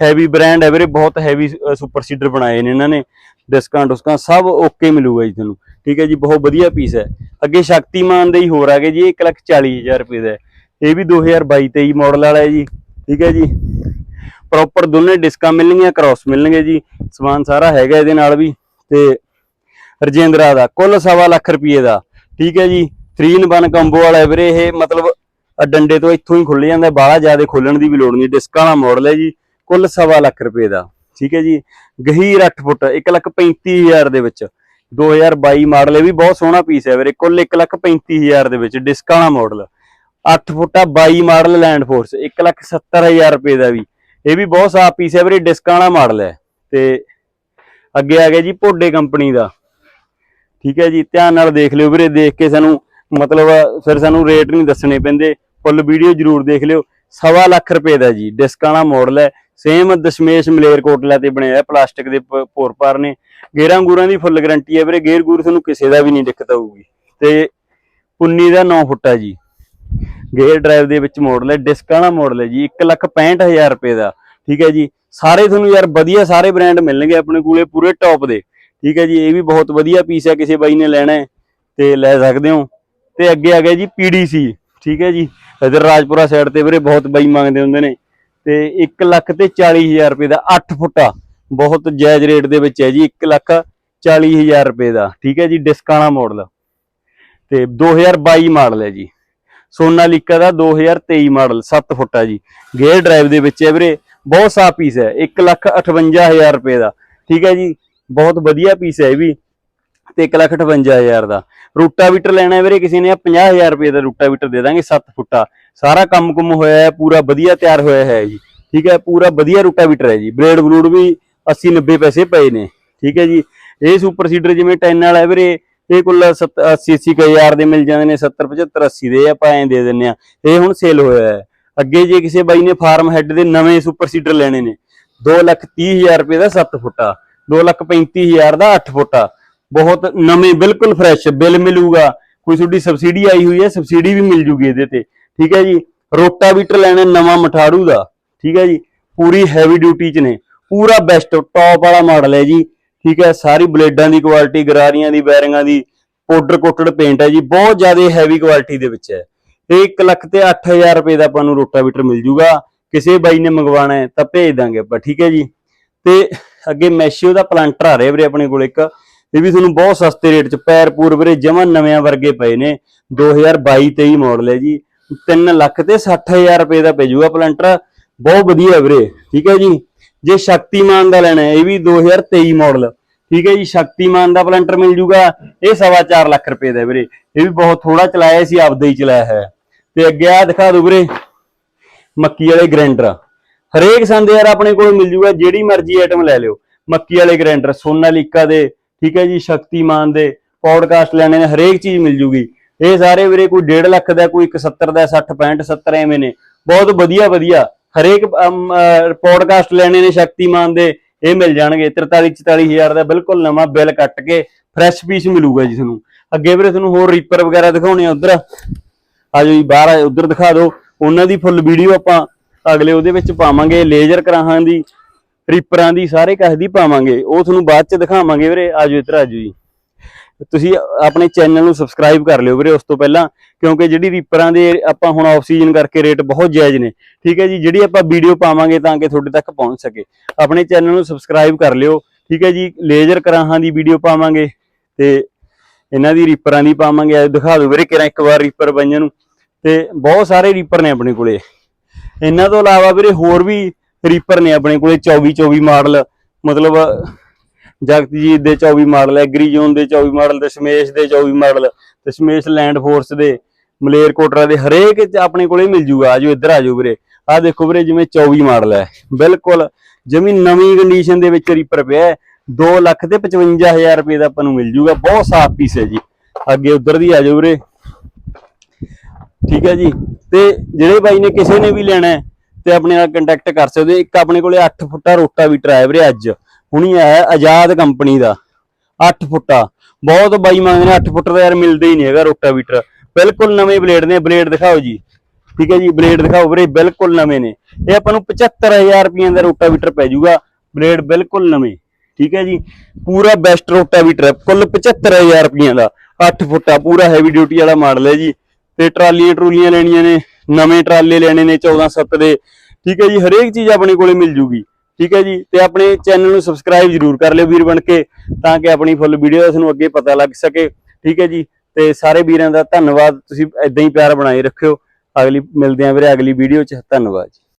A: ਹੈਵੀ ਬ੍ਰਾਂਡ ਹੈ ਵੀਰੇ, ਬਹੁਤ ਹੈਵੀ ਸੁਪਰ ਸੀਡਰ ਬਣਾਏ ਨੇ ਇਹਨਾਂ ਨੇ। ਡਿਸਕਾਂ ਡੁਸਕਾਂ ਸਭ ਓਕੇ ਮਿਲੂਗਾ ਜੀ ਤੁਹਾਨੂੰ, ਠੀਕ ਹੈ ਜੀ? ਬਹੁਤ ਵਧੀਆ ਪੀਸ ਹੈ। ਅੱਗੇ ਸ਼ਕਤੀਮਾਨ ਦੇ ਹੀ ਹੋਰ ਆ ਗਏ ਜੀ 140000 ਰੁਪਏ ਦਾ ਇਹ ਵੀ 2022 23 ਮਾਡਲ ਵਾਲਾ ਹੈ ਜੀ, ਠੀਕ ਹੈ ਜੀ? ਪ੍ਰੋਪਰ ਦੋਨੇ ਡਿਸਕਾਂ ਮਿਲਣਗੀਆਂ ਕ੍ਰਾਸ ਮਿਲਣਗੇ ਜੀ, ਸਮਾਨ ਸਾਰਾ ਹੈਗਾ ਇਹਦੇ ਨਾਲ ਵੀ, ਤੇ ਰਜਿੰਦਰਾ ਦਾ, ਕੁੱਲ ਸਵਾ ਲੱਖ ਰੁਪਏ ਦਾ, ਠੀਕ ਹੈ ਜੀ 3 ਇਨ 1 ਕੰਬੋ ਵਾਲਾ ਹੈ ਵੀਰੇ ਇਹ, ਮਤਲਬ ਆਹ ਡੰਡੇ ਤੋਂ ਇੱਥੋਂ ਹੀ ਖੁੱਲ ਜਾਂਦਾ, ਬਾਹਲਾ ਜ਼ਿਆਦਾ ਖੋਲਣ ਦੀ ਵੀ ਲੋੜ ਨਹੀਂ ਡਿਸਕਾਂ ਵਾਲਾ ਮਾਡਲ ਹੈ ਜੀ, ਕੁੱਲ ਸਵਾ ਲੱਖ ਰੁਪਏ ਦਾ, ਠੀਕ ਹੈ ਜੀ, ਗਹੀਰ 8 ਫੁੱਟ 135000 ਦੇ ਵਿੱਚ 2022 ਮਾਡਲ ਇਹ ਵੀ ਬਹੁਤ ਸੋਹਣਾ ਪੀਸ ਹੈ ਵੀਰੇ, ਕੁੱਲ 135000 ਦੇ ਵਿੱਚ ਡਿਸਕਾਂ ਵਾਲਾ ਮਾਡਲ 8 ਫੁੱਟਾ 22 ਮਾਡਲ ਲੈਂਡ ਫੋਰਸ 170000 ਰੁਪਏ ਦਾ ਵੀ ਇਹ ਵੀ ਬਹੁਤ ਸਾਫ਼ ਪੀਸ ਹੈ ਵੀਰੇ ਡਿਸਕਾਂ ਵਾਲਾ ਮਾਡਲ ਹੈ। ਤੇ ਅੱਗੇ ਆ ਗਿਆ ਜੀ ਭੋਡੇ ਕੰਪਨੀ ਦਾ। ਠੀਕ ਹੈ ਜੀ, ਧਿਆਨ ਨਾਲ ਦੇਖ ਲਿਓ ਵੀਰੇ, ਦੇਖ ਕੇ ਸਾਨੂੰ ਮਤਲਬ ਫਿਰ ਸਾਨੂੰ ਰੇਟ ਨਹੀਂ ਦੱਸਣੇ ਪੈਂਦੇ। ਫੁੱਲ ਵੀਡੀਓ ਜਰੂਰ ਦੇਖ ਲਿਓ। ਸਵਾ ਲੱਖ ਰੁਪਏ ਦਾ ਜੀ ਡਿਸਕਾਂ ਵਾਲਾ ਮਾਡਲ ਹੈ। ਸੇਮ ਦਸ਼ਮੇਸ਼ ਮਲੇਰਕੋਟਲਾ ਤੇ ਬਣਿਆ ਹੈ ਪਲਾਸਟਿਕ ਦੇ ਪ- ਭੋਰ ਪਾਰ ਨੇ। ਗੇਰਾਂ ਗੂਰਾਂ ਦੀ ਫੁੱਲ ਗਾਰੰਟੀ ਹੈ ਵੀਰੇ। ਗੇਰ ਗੂਰ ਤੁਹਾਨੂੰ ਕਿਸੇ ਦਾ ਵੀ ਨਹੀਂ ਦਿੱਕਤ ਆਊਗੀ। ਤੇ 19 ਦਾ 9 ਫੁੱਟਾ ਜੀ। ਗੇਅਰ ਡਰਾਈਵ ਦੇ ਵਿੱਚ ਮਾਡਲ ਹੈ ਡਿਸਕਾਂ ਵਾਲਾ ਮਾਡਲ ਹੈ ਜੀ 165000 ਰੁਪਏ ਦਾ, ਠੀਕ ਹੈ ਜੀ। ਸਾਰੇ ਤੁਹਾਨੂੰ ਯਾਰ ਵਧੀਆ ਸਾਰੇ ਬ੍ਰਾਂਡ ਮਿਲਣਗੇ ਆਪਣੇ ਕੋਲੇ ਪੂਰੇ ਟੌਪ ਦੇ, ਠੀਕ ਹੈ ਜੀ। ਇਹ ਵੀ ਬਹੁਤ ਵਧੀਆ ਪੀਸ ਹੈ, ਕਿਸੇ ਬਾਈ ਨੇ ਲੈਣਾ ਹੈ ਤੇ ਲੈ ਸਕਦੇ ਹੋ। ਤੇ ਅੱਗੇ ਆ ਗਿਆ ਜੀ PDC ਠੀਕ ਹੈ ਜੀ। ਇਧਰ ਰਾਜਪੁਰਾ ਸਾਈਡ ਤੇ ਵੀਰੇ ਬਹੁਤ ਬਾਈ ਮੰਗਦੇ ਹੁੰਦੇ ਨੇ। ਤੇ 1 ਲੱਖ ਤੇ 40000 ਰੁਪਏ ਦਾ 8 ਫੁੱਟਾ, ਬਹੁਤ ਜਾਇਜ਼ ਰੇਟ ਦੇ ਵਿੱਚ ਹੈ ਜੀ 1 ਲੱਖ 40000 ਰੁਪਏ ਦਾ, ਠੀਕ ਹੈ ਜੀ ਡਿਸਕਾਂ ਵਾਲਾ ਮਾਡਲ ਤੇ 2022 ਮਾਡਲ ਹੈ ਜੀ। ਸੋਨਾਲੀਕਾ ਦਾ 2023 ਮਾਡਲ 7 ਫੁੱਟਾ ਜੀ। ਗੇਅਰ ਡਰਾਈਵ ਦੇ ਵਿੱਚ ਹੈ ਵੀਰੇ, ਬਹੁਤ ਸਾਫ਼ ਪੀਸ ਹੈ 158000 ਰੁਪਏ ਦਾ। ਠੀਕ ਹੈ ਜੀ, ਬਹੁਤ ਵਧੀਆ ਪੀਸ ਹੈ ਇਹ ਵੀ, ਤੇ 158000 ਦਾ। ਰੂਟਾਵੀਟਰ ਲੈਣਾ ਹੈ ਵੀਰੇ, ਕਿਸੇ ਨੇ 50000 ਰੁਪਏ ਦਾ ਰੂਟਾਵੀਟਰ ਦੇ ਦਾਂਗੇ 7 ਫੁੱਟਾ ਸਾਰਾ ਕੰਮ ਕੁਮ ਹੋਇਆ ਹੈ, ਪੂਰਾ ਵਧੀਆ ਤਿਆਰ ਹੋਇਆ ਹੈ ਜੀ। ਠੀਕ ਹੈ, ਪੂਰਾ ਵਧੀਆ ਰੂਟਾਵੀਟਰ ਹੈ ਜੀ। ਬ੍ਰੇਡ ਬਲੂਡ ਵੀ 80 90 ਪੈਸੇ ਪਏ ਨੇ। ਠੀਕ ਹੈ ਜੀ, ਇਹ ਸੁਪਰ ਸੀਡਰ ਜਿਵੇਂ 10 ਵਾਲਾ ਹੈ ਵੀਰੇ ਇਹ ਕੁੱਲ 80 80 ਕੁ ਹਜ਼ਾਰ ਦੇ ਮਿਲ ਜਾਂਦੇ ਨੇ 70 75 80 ਦੇ ਆਪਾਂ ਐਂ ਦੇ ਦਿੰਨੇ ਆ ਇਹ ਹੁਣ ਸੇਲ ਹੋਇਆ ਹੈ। ਅੱਗੇ ਜੇ ਕਿਸੇ ਬਾਈ ਨੇ ਫਾਰਮ ਹੈੱਡ ਦੇ ਨਵੇਂ ਸੁਪਰ ਸੀਡਰ ਲੈਣੇ ਨੇ 2 ਲੱਖ 30 ਹਜ਼ਾਰ ਰੁਪਏ ਦਾ 7 ਫੁੱਟਾ 2 ਲੱਖ 35 ਹਜ਼ਾਰ ਦਾ 8 ਫੁੱਟਾ। ਬਹੁਤ ਨਵੇਂ, ਬਿਲਕੁਲ ਫਰੈਸ਼ ਬਿੱਲ ਮਿਲੂਗਾ। ਕੋਈ ਤੁਹਾਡੀ ਸਬਸਿਡੀ ਆਈ ਹੋਈ ਹੈ ਸਬਸਿਡੀ ਵੀ ਮਿਲ ਜੂਗੀ ਇਹਦੇ ਤੇ। ਠੀਕ ਹੈ ਜੀ? ਰੋਟਾਵੀਟਰ ਲੈਣਾ ਨਵਾਂ ਮਠਾੜੂ ਦਾ। ਠੀਕ ਹੈ ਜੀ? ਪੂਰੀ ਹੈਵੀ ਡਿਊਟੀ ਚ ਨੇ। ਪੂਰਾ ਬੈਸਟ ਟੌਪ ਵਾਲਾ ਮਾਡਲ ਹੈ ਜੀ। ਠੀਕ ਹੈ, ਸਾਰੀ ਬਲੇਡਾਂ ਦੀ ਕੁਆਲਿਟੀ, ਗਰਾਰੀਆਂ ਦੀ, ਬੈਰਿੰਗਾਂ ਦੀ ਪਾਊਡਰ ਕੋਟਡ ਪੇਂਟ ਹੈ ਜੀ, ਬਹੁਤ ਜ਼ਿਆਦਾ ਹੈਵੀ ਕੁਆਲਿਟੀ ਦੇ ਵਿੱਚ ਹੈ। ਇਹ 1 ਲੱਖ ਤੇ 8000 ਰੁਪਏ ਦਾ ਆਪਾਂ ਨੂੰ ਰੋਟਾਵੀਟਰ ਮਿਲ ਜੂਗਾ, ਕਿਸੇ ਬਾਈ ਨੇ ਮੰਗਵਾਣਾ ਹੈ ਤਾਂ ਭੇਜ ਦਾਂਗੇ ਆਪਾਂ, ਠੀਕ ਹੈ ਜੀ। ਤੇ ਅੱਗੇ ਮੈਸ਼ੀਓ ਦਾ ਪਲਾਂਟਰ ਆ ਰਿਹਾ ਵੀਰੇ ਆਪਣੇ ਕੋਲ ਇੱਕ, ਇਹ ਵੀ ਤੁਹਾਨੂੰ ਬਹੁਤ ਸਸਤੇ ਰੇਟ 'ਚ, ਪੈਰ ਪੂਰ ਵੀਰੇ ਜਮਾਂ ਨਵਿਆਂ ਵਰਗੇ ਪਏ ਨੇ 2022 23 ਮਾਡਲ ਹੈ ਜੀ 3 ਲੱਖ ਤੇ 60000 ਰੁਪਏ ਦਾ ਪੈ ਜਾਊਗਾ ਪਲਾਂਟਰ, ਬਹੁਤ ਵਧੀਆ ਵੀਰੇ, ਠੀਕ ਹੈ ਜੀ। ਜੇ ਸ਼ਕਤੀਮਾਨ ਦਾ ਲੈਣਾ ਹੈ, ਇਹ ਵੀ 2023 ਮਾਡਲ ਠੀਕ ਹੈ ਜੀ, ਸ਼ਕਤੀਮਾਨ ਦਾ ਪਲਾਂਟਰ ਮਿਲ ਜੂਗਾ, ਇਹ ਸਵਾ ਚਾਰ ਲੱਖ ਰੁਪਏ ਦਾ ਵੀਰੇ। ਇਹ ਵੀ ਬਹੁਤ ਥੋੜਾ ਚਲਾਇਆ ਸੀ, ਆਪਦਾ ਹੀ ਚਲਾਇਆ ਹੈ। ਤੇ ਅੱਗੇ ਆ ਦਿਖਾ ਦੋ ਵੀਰੇ, ਮੱਕੀ ਵਾਲੇ ਗ੍ਰਾਈਂਡਰ ਹਰੇਕ ਸੰਦ ਯਾਰ ਆਪਣੇ ਕੋਲ ਮਿਲ ਜੂਗਾ, ਜਿਹੜੀ ਮਰਜ਼ੀ ਆਈਟਮ ਲੈ ਲਿਓ। ਮੱਕੀ ਵਾਲੇ ਗ੍ਰਾਈਂਡਰ ਸੋਨਾਲੀਕਾ ਦੇ, ਠੀਕ ਹੈ ਜੀ, ਸ਼ਕਤੀਮਾਨ ਦੇ ਪੌਡਕਾਸਟ ਲੈਣੇ ਨੇ, ਹਰੇਕ ਚੀਜ਼ ਮਿਲ ਜੂਗੀ। ਇਹ ਸਾਰੇ ਵੀਰੇ ਕੋਈ 1.5 ਲੱਖ ਦਾ, ਕੋਈ 71 ਦਾ 60 65 70 ਐਵੇਂ ਨੇ। ਬਹੁਤ ਵਧੀਆ ਵਧੀਆ। ਹਰੇਕ ਪੌਡਕਾਸਟ ਲੈਣੇ ਨੇ ਸ਼ਕਤੀਮਾਨ ਦੇ, ਇਹ ਮਿਲ ਜਾਣਗੇ। 43 44 ਦਾ ਬਿਲਕੁਲ ਨਵਾਂ ਬਿੱਲ ਕੱਟ ਕੇ ਫਰੈਸ਼ ਪੀਸ ਮਿਲੂਗਾ ਜੀ ਤੁਹਾਨੂੰ। ਅੱਗੇ ਵੀਰੇ ਤੁਹਾਨੂੰ ਹੋਰ ਰੀਪਰ ਵਗੈਰਾ ਦਿਖਾਉਣੇ ਆ ਉਧਰ। ਆਜੋ ਜੀ, ਬਾਹਰ ਆ ਉਧਰ ਦਿਖਾ ਦਿਓ। ਉਹਨਾਂ ਦੀ ਫੁੱਲ ਵੀਡੀਓ ਆਪਾਂ ਅਗਲੇ ਉਹਦੇ ਵਿੱਚ ਪਾਵਾਂਗੇ ਲੇਜ਼ਰ ਕਰਾਹਾਂ ਦੀ ਰੀਪਰਾਂ ਦੀ, ਸਾਰੇ ਕਹੇ ਦੀ ਪਾਵਾਂਗੇ। ਉਹ ਤੁਹਾਨੂੰ ਬਾਅਦ ਚ ਦਿਖਾਵਾਂਗੇ ਵੀਰੇ। ਆਜੋ ਇੱਧਰ ਆਜੋ ਜੀ। ਤੁਸੀਂ ਆਪਣੇ ਚੈਨਲ ਨੂੰ ਸਬਸਕ੍ਰਾਈਬ ਕਰ ਲਿਓ ਵੀਰੇ, ਉਸ ਤੋਂ ਪਹਿਲਾਂ ਕਿਉਂਕਿ ਜਿਹੜੀ ਰੀਪਰਾਂ ਦੇ ਆਪਾਂ ਹੁਣ ਆਫ ਸੀਜ਼ਨ ਕਰਕੇ ਰੇਟ ਬਹੁਤ ਜਾਇਜ਼ ਨੇ। ਠੀਕ ਹੈ ਜੀ, ਜਿਹੜੀ ਆਪਾਂ ਵੀਡੀਓ ਪਾਵਾਂਗੇ ਤਾਂ ਕਿ ਤੁਹਾਡੇ ਤੱਕ ਪਹੁੰਚ ਸਕੇ। ਆਪਣੇ ਚੈਨਲ ਨੂੰ ਸਬਸਕ੍ਰਾਈਬ ਕਰ ਲਿਓ। ਠੀਕ ਹੈ ਜੀ ਲੇਜ਼ਰ ਕਰਾਹਾਂ ਦੀ ਵੀਡੀਓ ਪਾਵਾਂਗੇ ਤੇ ਇਹਨਾਂ ਦੀ ਰੀਪਰਾਂ ਦੀ ਪਾਵਾਂਗੇ। ਅੱਜ ਦਿਖਾ ਦਿਓ ਵੀਰੇ ਕਿਰਾਂ ਇੱਕ ਵਾਰ ਰੀਪਰ ਬਾਈਆਂ ਨੂੰ ਤੇ ਬਹੁਤ ਸਾਰੇ ਰੀਪਰ ਨੇ ਆਪਣੇ ਕੋਲੇ। ਇਹਨਾਂ ਤੋਂ ਇਲਾਵਾ ਵੀਰੇ ਹੋਰ ਵੀ ਰੀਪਰ ਨੇ ਆਪਣੇ ਕੋਲੇ 24 24 ਮਾਡਲ। ਮਤਲਬ ਜਗਤਜੀਤ ਦੇ 24 ਮਾਡਲ, ਐਗਰੀ ਜ਼ੋਨ ਦੇ 24 ਮਾਡਲ, ਦਸ਼ਮੇਸ਼ ਦੇ 24 ਮਾਡਲ, ਦਸ਼ਮੇਸ਼ ਲੈਂਡ ਫੋਰਸ ਦੇ ਮਲੇਰਕੋਟਰਾ ਦੇ ਹਰੇਕ ਚ ਆਪਣੇ ਕੋਲੇ ਮਿਲ ਜੂਗਾ। ਆਜੋ ਇੱਧਰ ਆਜੋ ਵੀਰੇ। ਆਹ ਦੇਖੋ ਵੀਰੇ ਜਿਵੇਂ 24 ਮਾਡਲ ਹੈ। ਬਿਲਕੁਲ ਜਮੀ ਨਵੀਂ ਕੰਡੀਸ਼ਨ ਦੇ ਵਿੱਚ ਰੀਪਰ ਪਿਆ ਹੈ। 2 ਲੱਖ ਤੇ 55000 ਰੁਪਏ ਦਾ ਆਪਾਂ ਨੂੰ ਮਿਲ ਜੂਗਾ। ਬਹੁਤ ਸਾਫ਼ ਪੀਸ ਹੈ ਜੀ। ਅੱਗੇ ਉਧਰ ਦੀ ਆਜੋ ਵੀਰੇ। ਠੀਕ ਹੈ ਜੀ। ਤੇ ਜਿਹੜੇ ਬਾਈ ਨੇ ਕਿਸੇ ਨੇ ਵੀ ਲੈਣਾ ਤੇ ਆਪਣੇ ਨਾਲ ਕੰਟੈਕਟ ਕਰ ਸਕਦੇ ਹੋ। ਇੱਕ ਆਪਣੇ ਕੋਲੇ 8 ਫੁੱਟਾ ਰੋਟਾ ਰੋਟਾਵੀਟਰ ਆਇਆ ਵੀਰੇ ਅੱਜ। ਹੁਣੀ ਆਇਆ ਆਜ਼ਾਦ ਕੰਪਨੀ ਦਾ। 8 ਫੁੱਟਾ। ਬਹੁਤ ਬਾਈ ਮੰਗਦੇ ਨੇ 8 ਫੁੱਟ ਦਾ ਯਾਰ ਮਿਲਦਾ ਹੀ ਨਹੀਂ ਹੈਗਾ ਰੋਟਾ ਵੀਟਰ ਬਿਲਕੁਲ ਨਵੇਂ ਬਲੇਡ ਨੇ, ਬਲੇਡ ਦਿਖਾਓ ਜੀ। ਠੀਕ ਹੈ ਜੀ, ਬਲੇਡ ਦਿਖਾਓ ਵੀਰੇ, ਬਿਲਕੁਲ ਨਵੇਂ ਨੇ। ਇਹ ਆਪਾਂ ਨੂੰ 75000 ਰੁਪਏ ਦਾ ਰੋਟਾਵੀਟਰ ਪੈ ਜਾਊਗਾ। ਬਲੇਡ ਬਿਲਕੁਲ ਨਵੇਂ। ਠੀਕ ਹੈ ਜੀ, ਪੂਰਾ ਬੈਸਟ ਰੋਟਾਵੀਟਰ ਹੈ। ਕੁੱਲ 75000 ਰੁਪਏ ਦਾ। 8 ਫੁੱਟਾ, ਪੂਰਾ ਹੈਵੀ ਡਿਊਟੀ ਵਾਲਾ ਮਾਡਲ ਹੈ ਜੀ। ਤੇ ਟਰਾਲੀਆਂ ਟਰੂਲੀਆਂ ਲੈਣੀਆਂ ਨੇ, ਨਵੇਂ ਟਰਾਲੇ ਲੈਣੇ ਨੇ 14 7 ਦੇ। ਠੀਕ ਹੈ ਜੀ, ਹਰੇਕ ਚੀਜ਼ ਆਪਣੇ ਕੋਲੇ ਮਿਲ ਜੂਗੀ। ਠੀਕ ਹੈ ਜੀ, ਤੇ ਆਪਣੇ ਚੈਨਲ ਨੂੰ ਸਬਸਕ੍ਰਾਈਬ ਜਰੂਰ ਕਰ ਲਿਓ ਵੀਰ ਬਣ ਕੇ, ਤਾਂ ਕਿ ਆਪਣੀ ਫੁੱਲ ਵੀਡੀਓ ਦਾ ਤੁਹਾਨੂੰ ਅੱਗੇ ਪਤਾ ਲੱਗ ਸਕੇ। ਠੀਕ ਹੈ ਜੀ ਤੇ ਸਾਰੇ ਵੀਰਾਂ ਦਾ ਧੰਨਵਾਦ। ਤੁਸੀਂ ਇਦਾਂ ਹੀ ਪਿਆਰ ਬਣਾਈ ਰੱਖਿਓ। ਅਗਲੀ, ਮਿਲਦੇ ਆਂ ਵੀਰੇ ਅਗਲੀ ਵੀਡੀਓ 'ਚ। ਧੰਨਵਾਦ ਜੀ।